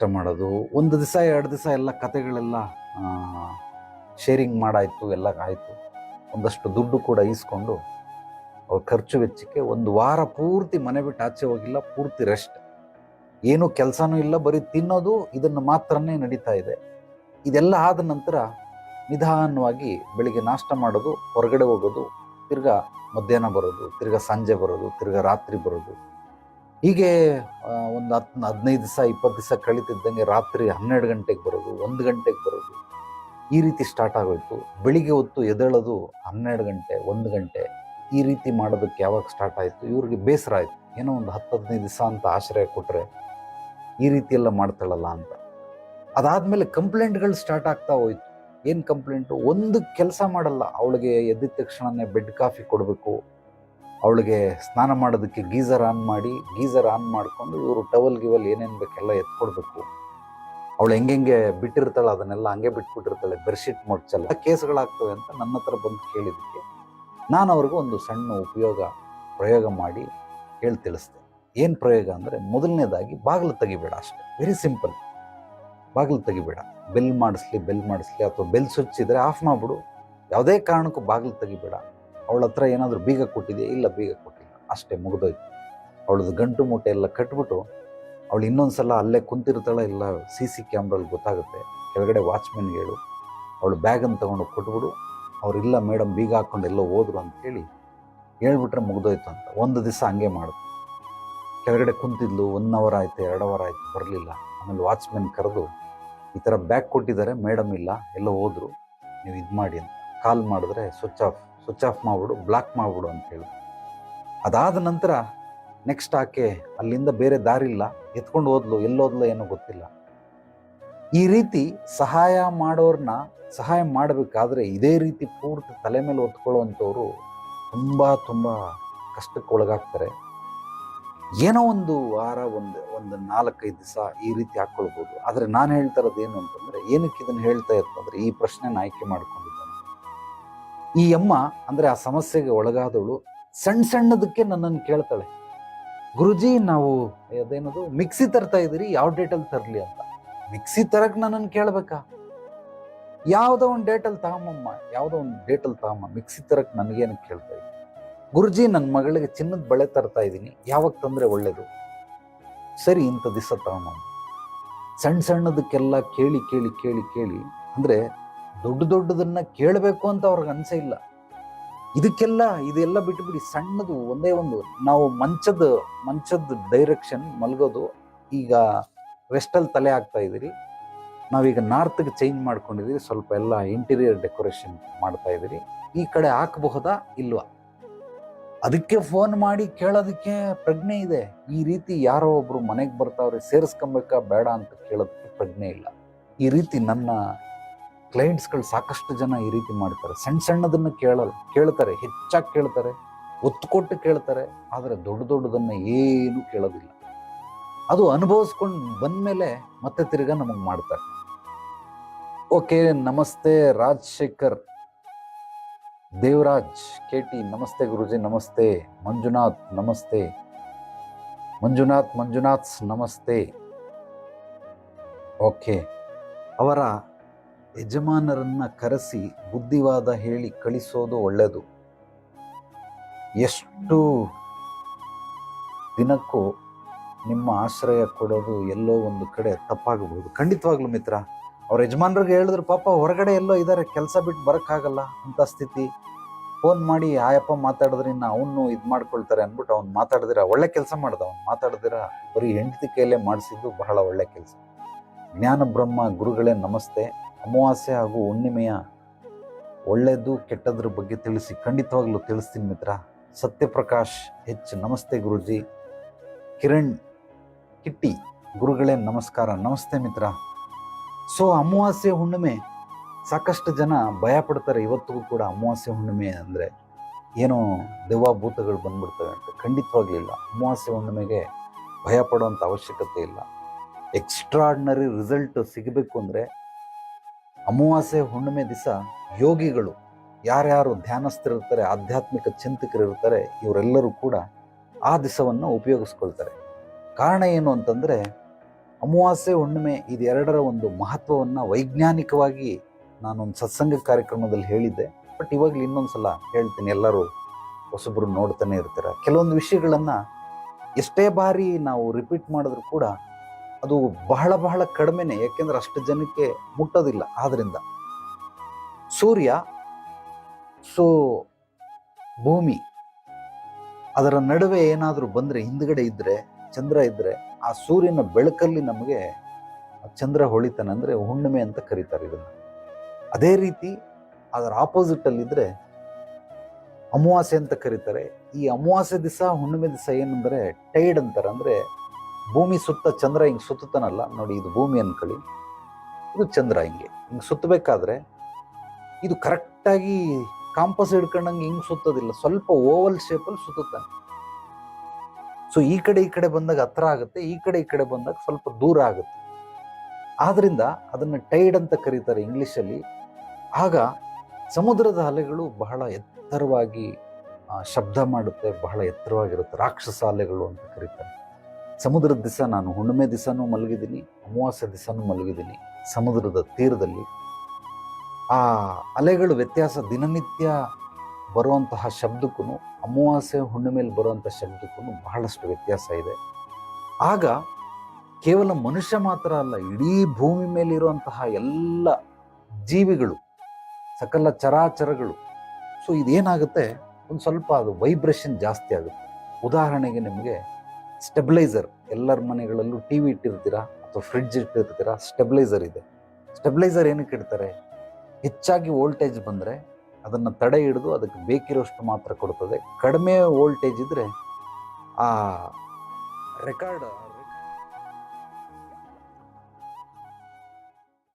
ನಾಷ್ಟ ಮಾಡೋದು, ಒಂದು ದಿವಸ ಎರಡು ದಿವಸ ಎಲ್ಲ ಕತೆಗಳೆಲ್ಲ ಶೇರಿಂಗ್ ಮಾಡಾಯಿತು, ಎಲ್ಲ ಆಯಿತು. ಒಂದಷ್ಟು ದುಡ್ಡು ಕೂಡ ಈಸ್ಕೊಂಡು ಅವ್ರ ಖರ್ಚು ವೆಚ್ಚಕ್ಕೆ ಒಂದು ವಾರ ಪೂರ್ತಿ ಮನೆ ಬಿಟ್ಟು ಆಚೆ ಹೋಗಿಲ್ಲ, ಪೂರ್ತಿ ರೆಸ್ಟ್ ಏನು ಕೆಲಸನೂ ಇಲ್ಲ, ಬರೀ ತಿನ್ನೋದು, ಇದನ್ನು ಮಾತ್ರನೇ ನಡೀತಾ ಇದೆ. ಇದೆಲ್ಲ ಆದ ನಂತರ ನಿಧಾನವಾಗಿ ಬೆಳಿಗ್ಗೆ ನಾಷ್ಟ ಮಾಡೋದು, ಹೊರಗಡೆ ಹೋಗೋದು, ತಿರ್ಗಾ ಮಧ್ಯಾಹ್ನ ಬರೋದು, ತಿರ್ಗಾ ಸಂಜೆ ಬರೋದು, ತಿರ್ಗಾ ರಾತ್ರಿ ಬರೋದು. ಹೀಗೆ ಒಂದು ಹತ್ತು ಹದಿನೈದು ದಿವಸ, ಇಪ್ಪತ್ತು ದಿವಸ ಕಳೀತಿದ್ದಂಗೆ ರಾತ್ರಿ ಹನ್ನೆರಡು ಗಂಟೆಗೆ ಬರೋದು, ಒಂದು ಗಂಟೆಗೆ ಬರೋದು, ಈ ರೀತಿ ಸ್ಟಾರ್ಟ್ ಆಗೋಯ್ತು. ಬೆಳಿಗ್ಗೆ ಹೊತ್ತು ಎದ್ದೇಳೋದು ಹನ್ನೆರಡು ಗಂಟೆ, ಒಂದು ಗಂಟೆ, ಈ ರೀತಿ ಮಾಡೋದಕ್ಕೆ ಯಾವಾಗ ಸ್ಟಾರ್ಟ್ ಆಯಿತು? ಇವ್ರಿಗೆ ಬೇಸರ ಆಯಿತು. ಏನೋ ಒಂದು ಹತ್ತು ಹದಿನೈದು ದಿವಸ ಅಂತ ಆಶ್ರಯ ಕೊಟ್ಟರೆ ಈ ರೀತಿ ಎಲ್ಲ ಮಾಡ್ತಾಳಲ್ಲ ಅಂತ. ಅದಾದಮೇಲೆ ಕಂಪ್ಲೇಂಟ್ಗಳು ಸ್ಟಾರ್ಟ್ ಆಗ್ತಾ ಹೋಯ್ತು. ಏನು ಕಂಪ್ಲೇಂಟು ಒಂದು ಕೆಲಸ ಮಾಡಲ್ಲ. ಅವಳಿಗೆ ಎದ್ದಿದ ತಕ್ಷಣನೇ ಬೆಡ್ ಕಾಫಿ ಕೊಡಬೇಕು. ಅವಳಿಗೆ ಸ್ನಾನ ಮಾಡೋದಕ್ಕೆ ಗೀಸರ್ ಆನ್ ಮಾಡಿ ಗೀಸರ್ ಆನ್ ಮಾಡಿಕೊಂಡು ಇವರು ಟವಲ್ ಗಿವಲ್ ಏನೇನು ಬೇಕೆಲ್ಲ ಎತ್ಕೊಡ್ಬೇಕು. ಅವಳು ಹೆಂಗೆಂಗೆ ಬಿಟ್ಟಿರ್ತಾಳೆ ಅದನ್ನೆಲ್ಲ ಹಂಗೆ ಬಿಟ್ಬಿಟ್ಟಿರ್ತಾಳೆ, ಬೆಡ್ಶೀಟ್ ಮಡ್ಚಲ್ಲ ಕೇಸ್ಗಳಾಗ್ತವೆ ಅಂತ ನನ್ನ ಹತ್ರ ಬಂದು ಕೇಳಿದ್ದಕ್ಕೆ ನಾನು ಅವ್ರಿಗೂ ಒಂದು ಸಣ್ಣ ಉಪಯೋಗ, ಪ್ರಯೋಗ ಮಾಡಿ ಹೇಳಿ ತಿಳಿಸ್ದೆ ಏನು ಪ್ರಯೋಗ ಅಂದರೆ ಮೊದಲನೇದಾಗಿ ಬಾಗಿಲು ತೆಗಿಬೇಡ ಅಷ್ಟೇ. ವೆರಿ ಸಿಂಪಲ್ ಬಾಗಿಲು ತೆಗಿಬೇಡ. ಬೆಲ್ ಮಾಡಿಸ್ಲಿ ಬೆಲ್ ಮಾಡಿಸ್ಲಿ ಅಥವಾ ಬೆಲ್ ಸ್ವಿಚ್ ಇದ್ರೆ ಆಫ್ ಮಾಡಿಬಿಡು. ಯಾವುದೇ ಕಾರಣಕ್ಕೂ ಬಾಗಿಲು ತೆಗಿಬೇಡ. ಅವಳ ಹತ್ರ ಏನಾದರೂ ಬೀಗ ಕೊಟ್ಟಿದೆಯಾ? ಇಲ್ಲ, ಬೀಗ ಕೊಟ್ಟಿಲ್ಲ. ಅಷ್ಟೇ, ಮುಗಿದೋಯ್ತು. ಅವಳದು ಗಂಟು ಮೂಟೆ ಎಲ್ಲ ಕಟ್ಬಿಟ್ಟು ಅವಳು ಇನ್ನೊಂದು ಸಲ ಅಲ್ಲೇ ಕುಂತಿರ್ತಾಳೆ, ಇಲ್ಲ ಸಿ ಸಿ ಕ್ಯಾಮ್ರಲ್ಲಿ ಗೊತ್ತಾಗುತ್ತೆ. ಕೆಳಗಡೆ ವಾಚ್ಮೆನ್ಗೆ ಹೇಳು, ಅವಳು ಬ್ಯಾಗನ್ನು ತೊಗೊಂಡು ಕೊಟ್ಬಿಡು. ಅವರಿಲ್ಲ ಮೇಡಮ್ ಬೀಗ ಹಾಕ್ಕೊಂಡು ಎಲ್ಲೋ ಹೋದ್ರು ಅಂತ ಹೇಳಿ ಹೇಳ್ಬಿಟ್ರೆ ಮುಗ್ದೋಯ್ತು ಅಂತ. ಒಂದು ದಿವಸ ಹಂಗೆ ಮಾಡಿದ್ರು ಕೆಳಗಡೆ ಕುಂತಿದ್ಲು ಒನ್ ಅವರ್ ಆಯಿತು, ಎರಡು ಅವರ್ ಆಯಿತು, ಬರಲಿಲ್ಲ. ಆಮೇಲೆ ವಾಚ್ಮೆನ್ ಕರೆದು, ಈ ಥರ ಬ್ಯಾಗ್ ಕೊಟ್ಟಿದ್ದಾರೆ ಮೇಡಮ್ ಇಲ್ಲ, ಎಲ್ಲೋ ಹೋದರು, ನೀವು ಇದು ಮಾಡಿ ಅಂತ. ಕಾಲ್ ಮಾಡಿದ್ರೆ ಸ್ವಿಚ್ ಆಫ್ ಸ್ವಿಚ್ ಆಫ್ ಮಾಡಿಬಿಡು ಬ್ಲಾಕ್ ಮಾಡಿಬಿಡು ಅಂತ ಹೇಳಿ. ಅದಾದ ನಂತರ ನೆಕ್ಸ್ಟ್ ಆಕೆ ಅಲ್ಲಿಂದ ಬೇರೆ ದಾರಿ ಇಲ್ಲ ಎತ್ಕೊಂಡು ಹೋದ್ಲು, ಎಲ್ಲೋದ್ಲು ಏನೋ ಗೊತ್ತಿಲ್ಲ. ಈ ರೀತಿ ಸಹಾಯ ಮಾಡೋರನ್ನ ಸಹಾಯ ಮಾಡಬೇಕಾದ್ರೆ ಇದೇ ರೀತಿ ಪೂರ್ತಿ ತಲೆ ಮೇಲೆ ಹೊತ್ಕೊಳ್ಳುವಂಥವ್ರು ತುಂಬ ತುಂಬ ಕಷ್ಟಕ್ಕೆ ಒಳಗಾಗ್ತಾರೆ. ಏನೋ ಒಂದು ವಾರ, ಒಂದು ಒಂದು ನಾಲ್ಕೈದು ದಿವಸ ಈ ರೀತಿ ಹಾಕ್ಕೊಳ್ಬೋದು. ಆದರೆ ನಾನು ಹೇಳ್ತಾ ಇರೋದು ಏನು ಅಂತಂದರೆ, ಏನಕ್ಕೆ ಇದನ್ನು ಹೇಳ್ತಾ ಇರ್ತಂದ್ರೆ ಈ ಪ್ರಶ್ನೆನ ಆಯ್ಕೆ ಮಾಡ್ಕೊಂಡಿದ್ದಾನೆ ಈ ಅಮ್ಮ ಅಂದರೆ ಆ ಸಮಸ್ಯೆಗೆ ಒಳಗಾದವಳು ಸಣ್ಣ ಸಣ್ಣದಕ್ಕೆ ನನ್ನನ್ನು ಕೇಳ್ತಾಳೆ. ಗುರುಜಿ, ನಾವು ಅದೇನದು, ಮಿಕ್ಸಿ ತರ್ತಾ ಇದ್ದೀರಿ, ಯಾವ ಡೇಟಲ್ಲಿ ತರಲಿ ಅಂತ. ಮಿಕ್ಸಿ ತರಕ್ಕೆ ನನ್ನನ್ನು ಕೇಳಬೇಕಾ? ಯಾವುದೋ ಒಂದು ಡೇಟಲ್ಲಿ ತಗೊಂಬಮ್ಮ ಯಾವುದೋ ಒಂದು ಡೇಟಲ್ಲಿ ತಗೊಂಬ ಮಿಕ್ಸಿ ತರಕ್ಕೆ ನನಗೇನು ಕೇಳ್ತಾ ಇದ್ದೀನಿ ಗುರುಜಿ, ನನ್ನ ಮಗಳಿಗೆ ಚಿನ್ನದ ಬಳೆ ತರ್ತಾ ಇದ್ದೀನಿ, ಯಾವಾಗ ತಂದರೆ ಒಳ್ಳೆಯದು ಸರಿ, ಇಂಥ ದಿವಸ ತಗೊಂಬ ಸಣ್ಣ ಸಣ್ಣದಕ್ಕೆಲ್ಲ ಕೇಳಿ ಕೇಳಿ ಕೇಳಿ ಕೇಳಿ, ಅಂದರೆ ದೊಡ್ಡ ದೊಡ್ಡದನ್ನ ಕೇಳಬೇಕು ಅಂತ ಅವ್ರಿಗೆ ಅನ್ಸೇ ಇಲ್ಲ. ಇದಕ್ಕೆಲ್ಲ, ಇದೆಲ್ಲ ಬಿಟ್ಟುಬಿಡಿ ಸಣ್ಣದು ಒಂದೇ ಒಂದು, ನಾವು ಮಂಚದ ಮಂಚದ ಡೈರೆಕ್ಷನ್ ಮಲಗೋದು, ಈಗ ವೆಸ್ಟಲ್ಲಿ ತಲೆ ಆಗ್ತಾ ಇದ್ದೀರಿ. ನಾವೀಗ ನಾರ್ತ್ಗೆ ಚೇಂಜ್ ಮಾಡ್ಕೊಂಡಿದ್ದೀರಿ, ಸ್ವಲ್ಪ ಎಲ್ಲ ಇಂಟೀರಿಯರ್ ಡೆಕೋರೇಷನ್ ಮಾಡ್ತಾ ಇದ್ದೀರಿ. ಈ ಕಡೆ ಹಾಕಬಹುದಾ, ಇಲ್ವಾ? ಅದಕ್ಕೆ ಫೋನ್ ಮಾಡಿ ಕೇಳೋದಕ್ಕೆ ಪ್ರಜ್ಞೆ ಇದೆ. ಈ ರೀತಿ ಯಾರೋ ಒಬ್ರು ಮನೆಗೆ ಬರ್ತಾವ್ರೆ, ಸೇರಿಸ್ಕೊಬೇಕಾ ಬೇಡ ಅಂತ ಕೇಳೋದಕ್ಕೆ ಪ್ರಜ್ಞೆ ಇಲ್ಲ. ಈ ರೀತಿ ನನ್ನ ಕ್ಲೈಂಟ್ಸ್ಗಳು ಸಾಕಷ್ಟು ಜನ ಈ ರೀತಿ ಮಾಡ್ತಾರೆ. ಸಣ್ಣ ಸಣ್ಣದನ್ನು ಕೇಳಲ್ಲ, ಕೇಳ್ತಾರೆ, ಹೆಚ್ಚಾಗಿ ಕೇಳ್ತಾರೆ ಒತ್ತು ಕೊಟ್ಟು ಕೇಳ್ತಾರೆ, ಆದರೆ ದೊಡ್ಡ ದೊಡ್ಡದನ್ನು ಏನು ಕೇಳೋದಿಲ್ಲ. ಅದು ಅನುಭವಿಸ್ಕೊಂಡು ಬಂದಮೇಲೆ ಮತ್ತೆ ತಿರ್ಗಾ ನಮಗೆ ಮಾಡ್ತಾರೆ. ಓಕೆ, ನಮಸ್ತೆ ರಾಜಶೇಖರ್. ದೇವರಾಜ್ ಕೆ ಟಿ ನಮಸ್ತೆ ಗುರುಜಿ, ನಮಸ್ತೆ. ಮಂಜುನಾಥ್ ನಮಸ್ತೆ. ಮಂಜುನಾಥ್ ಮಂಜುನಾಥ್, ನಮಸ್ತೆ. ಓಕೆ, ಅವರ ಯಜಮಾನರನ್ನ ಕರೆಸಿ ಬುದ್ಧಿವಾದ ಹೇಳಿ ಕಳಿಸೋದು ಒಳ್ಳೆಯದು ಎಷ್ಟು ದಿನಕ್ಕೂ ನಿಮ್ಮ ಆಶ್ರಯ ಕೊಡೋದು ಎಲ್ಲೋ ಒಂದು ಕಡೆ ತಪ್ಪಾಗಬಹುದು. ಖಂಡಿತವಾಗ್ಲು ಮಿತ್ರ, ಅವ್ರ ಯಜಮಾನ್ರಿಗೆ ಹೇಳಿದ್ರು, ಪಾಪ ಹೊರಗಡೆ ಎಲ್ಲೋ ಇದ್ದಾರೆ ಕೆಲಸ ಬಿಟ್ಟು ಬರೋಕ್ಕಾಗಲ್ಲ ಅಂತ ಸ್ಥಿತಿ. ಫೋನ್ ಮಾಡಿ, ಆಯಪ್ಪ ಮಾತಾಡಿದ್ರಿಂದ ಅವನು ಇದು ಮಾಡ್ಕೊಳ್ತಾರೆ ಅಂದ್ಬಿಟ್ಟು ಅವ್ನು ಮಾತಾಡಿದಿರ, ಒಳ್ಳೆ ಕೆಲಸ ಮಾಡ್ದ ಅವ್ನು ಮಾತಾಡಿದಿರ, ಬರೀ ಹೆಂಡತಿ ಕೈಯಲ್ಲೇ ಮಾಡಿಸಿದ್ದು ಬಹಳ ಒಳ್ಳೆ ಕೆಲಸ. ಜ್ಞಾನ ಬ್ರಹ್ಮ ಗುರುಗಳೇ ನಮಸ್ತೆ. ಅಮಾವಾಸ್ಯೆ ಹಾಗೂ ಹುಣ್ಣಿಮೆಯ ಒಳ್ಳೆಯದು ಕೆಟ್ಟದ್ರ ಬಗ್ಗೆ ತಿಳಿಸಿ ಖಂಡಿತವಾಗ್ಲೂ ತಿಳಿಸ್ತೀನಿ ಮಿತ್ರ. ಸತ್ಯಪ್ರಕಾಶ್ ಹೆಚ್ ನಮಸ್ತೆ ಗುರುಜಿ. ಕಿರಣ್ ಕಿಟ್ಟಿ ಗುರುಗಳೇ ನಮಸ್ಕಾರ. ನಮಸ್ತೆ ಮಿತ್ರ. ಸೊ, ಅಮಾವಾಸ್ಯೆ ಹುಣ್ಣಿಮೆ ಸಾಕಷ್ಟು ಜನ ಭಯ ಪಡ್ತಾರೆ ಇವತ್ತಿಗೂ ಕೂಡ ಅಮಾವಾಸ್ಯೆ ಹುಣ್ಣಿಮೆ ಅಂದರೆ ಏನೋ ದೆವ್ವಭೂತಗಳು ಬಂದ್ಬಿಡ್ತವೆ ಅಂತ. ಖಂಡಿತವಾಗ್ಲಿಲ್ಲ ಅಮಾವಾಸ್ಯೆ ಹುಣ್ಣಿಮೆಗೆ ಭಯ ಪಡುವಂಥ ಅವಶ್ಯಕತೆ ಇಲ್ಲ. ಎಕ್ಸ್ಟ್ರಾಡ್ನರಿ ರಿಸಲ್ಟ್ ಸಿಗಬೇಕು ಅಂದರೆ ಅಮಾವಾಸ್ಯೆ ಹುಣ್ಣಿಮೆ ದಿವಸ ಯೋಗಿಗಳು ಯಾರ್ಯಾರು ಧ್ಯಾನಸ್ಥರಿರ್ತಾರೆ ಆಧ್ಯಾತ್ಮಿಕ ಚಿಂತಕರಿರ್ತಾರೆ ಇವರೆಲ್ಲರೂ ಕೂಡ ಆ ದಿವಸವನ್ನು ಉಪಯೋಗಿಸ್ಕೊಳ್ತಾರೆ. ಕಾರಣ ಏನು ಅಂತಂದರೆ, ಅಮಾವಾಸ್ಯೆ, ಹುಣ್ಣಿಮೆ ಇದೆರಡರ ಒಂದು ಮಹತ್ವವನ್ನು ವೈಜ್ಞಾನಿಕವಾಗಿ ನಾನೊಂದು ಸತ್ಸಂಗ ಕಾರ್ಯಕ್ರಮದಲ್ಲಿ ಹೇಳಿದ್ದೆ. ಬಟ್ ಇವಾಗಲೂ ಇನ್ನೊಂದು ಸಲ ಹೇಳ್ತೀನಿ, ಎಲ್ಲರೂ ಹೊಸಬ್ರು ನೋಡ್ತಾನೆ ಇರ್ತಾರೆ. ಕೆಲವೊಂದು ವಿಷಯಗಳನ್ನು ಎಷ್ಟೇ ಬಾರಿ ನಾವು ರಿಪೀಟ್ ಮಾಡಿದ್ರು ಕೂಡ ಅದು ಬಹಳ ಬಹಳ ಕಡಿಮೆನೆ, ಯಾಕೆಂದ್ರೆ ಅಷ್ಟು ಜನಕ್ಕೆ ಮುಟ್ಟೋದಿಲ್ಲ ಆದ್ರಿಂದ. ಸೂರ್ಯ, ಸೊ, ಭೂಮಿ, ಅದರ ನಡುವೆ ಏನಾದರೂ ಬಂದರೆ, ಹಿಂದ್ಗಡೆ ಇದ್ದರೆ ಚಂದ್ರ ಇದ್ದರೆ ಆ ಸೂರ್ಯನ ಬೆಳಕಲ್ಲಿ ನಮಗೆ ಚಂದ್ರ ಹೊಳಿತಾನೆ ಅಂದರೆ ಹುಣ್ಣಿಮೆ ಅಂತ ಕರೀತಾರೆ ಇದನ್ನು. ಅದೇ ರೀತಿ ಅದರ ಆಪೋಸಿಟಲ್ಲಿದ್ದರೆ ಅಮಾವಾಸ್ಯೆ ಅಂತ ಕರೀತಾರೆ. ಈ ಅಮಾವಾಸ್ಯೆ ದಿವಸ ಹುಣ್ಣಿಮೆ ದಿವಸ ಏನಂದರೆ ಟೈಡ್ ಅಂತಾರೆ. ಅಂದ್ರೆ ಭೂಮಿ ಸುತ್ತ ಚಂದ್ರ ಹಿಂಗೆ ಸುತ್ತತನಲ್ಲ ನೋಡಿ ಇದು ಭೂಮಿ ಅನ್ಕೊಳ್ಳಿ ಇದು ಚಂದ್ರ ಹಿಂಗೆ ಹಿಂಗೆ ಸುತ್ತಬೇಕಾದ್ರೆ ಇದು ಕರೆಕ್ಟಾಗಿ ಕಾಂಪಸ್ ಹಿಡ್ಕೊಂಡಂಗೆ ಹಿಂಗೆ ಸುತ್ತೋದಿಲ್ಲ, ಸ್ವಲ್ಪ ಓವಲ್ ಶೇಪಲ್ಲಿ ಸುತ್ತುತ್ತಾನೆ. ಸೊ ಈ ಕಡೆ ಈ ಕಡೆ ಬಂದಾಗ ಹತ್ರ ಆಗುತ್ತೆ, ಈ ಕಡೆ ಈ ಕಡೆ ಬಂದಾಗ ಸ್ವಲ್ಪ ದೂರ ಆಗುತ್ತೆ. ಆದ್ರಿಂದ ಅದನ್ನು ಟೈಡ್ ಅಂತ ಕರೀತಾರೆ ಇಂಗ್ಲೀಷಲ್ಲಿ. ಆಗ ಸಮುದ್ರದ ಅಲೆಗಳು ಬಹಳ ಎತ್ತರವಾಗಿ ಶಬ್ದ ಮಾಡುತ್ತೆ, ಬಹಳ ಎತ್ತರವಾಗಿರುತ್ತೆ, ರಾಕ್ಷಸ ಅಲೆಗಳು ಅಂತ ಕರೀತಾರೆ. ಸಮುದ್ರದ ದಿವಸ ನಾನು ಹುಣ್ಣಿಮೆ ದಿವಸನೂ ಮಲಗಿದ್ದೀನಿ, ಅಮಾವಾಸ್ಯೆ ದಿವಸನೂ ಮಲಗಿದ್ದೀನಿ. ಸಮುದ್ರದ ತೀರದಲ್ಲಿ ಆ ಅಲೆಗಳು ವ್ಯತ್ಯಾಸ ದಿನನಿತ್ಯ ಬರುವಂತಹ ಶಬ್ದಕ್ಕೂ ಅಮಾವಾಸ್ಯೆ ಹುಣ್ಣಿಮೆಯಲ್ಲಿ ಬರುವಂಥ ಶಬ್ದಕ್ಕೂ ಬಹಳಷ್ಟು ವ್ಯತ್ಯಾಸ ಇದೆ. ಆಗ ಕೇವಲ ಮನುಷ್ಯ ಮಾತ್ರ ಅಲ್ಲ, ಇಡೀ ಭೂಮಿ ಮೇಲಿರುವಂತಹ ಎಲ್ಲ ಜೀವಿಗಳು, ಸಕಲ ಚರಾಚರಗಳು, ಸೊ ಇದೇನಾಗುತ್ತೆ? ಒಂದು ಸ್ವಲ್ಪ ಅದು ವೈಬ್ರೇಷನ್ ಜಾಸ್ತಿ ಆಗುತ್ತೆ. ಉದಾಹರಣೆಗೆ ನಿಮಗೆ ಸ್ಟೆಬಿಲೈಸರ್. ಎಲ್ಲರ ಮನೆಗಳಲ್ಲೂ ಟಿ ವಿ ಇಟ್ಟಿರ್ತೀರಾ ಅಥವಾ ಫ್ರಿಡ್ಜ್ ಇಟ್ಟಿರ್ತೀರಾ? ಸ್ಟೆಬಿಲೈಸರ್ ಇದೆ. ಸ್ಟೆಬಿಲೈಸರ್ ಏನಕ್ಕೆ ಇಡ್ತಾರೆ? ಹೆಚ್ಚಾಗಿ ವೋಲ್ಟೇಜ್ ಬಂದರೆ ಅದನ್ನು ತಡೆ ಹಿಡಿದು ಅದಕ್ಕೆ ಬೇಕಿರೋಷ್ಟು ಮಾತ್ರ ಕೊಡ್ತದೆ. ಕಡಿಮೆ ವೋಲ್ಟೇಜ್ ಇದ್ದರೆ ಆ ರೆಕಾರ್ಡ್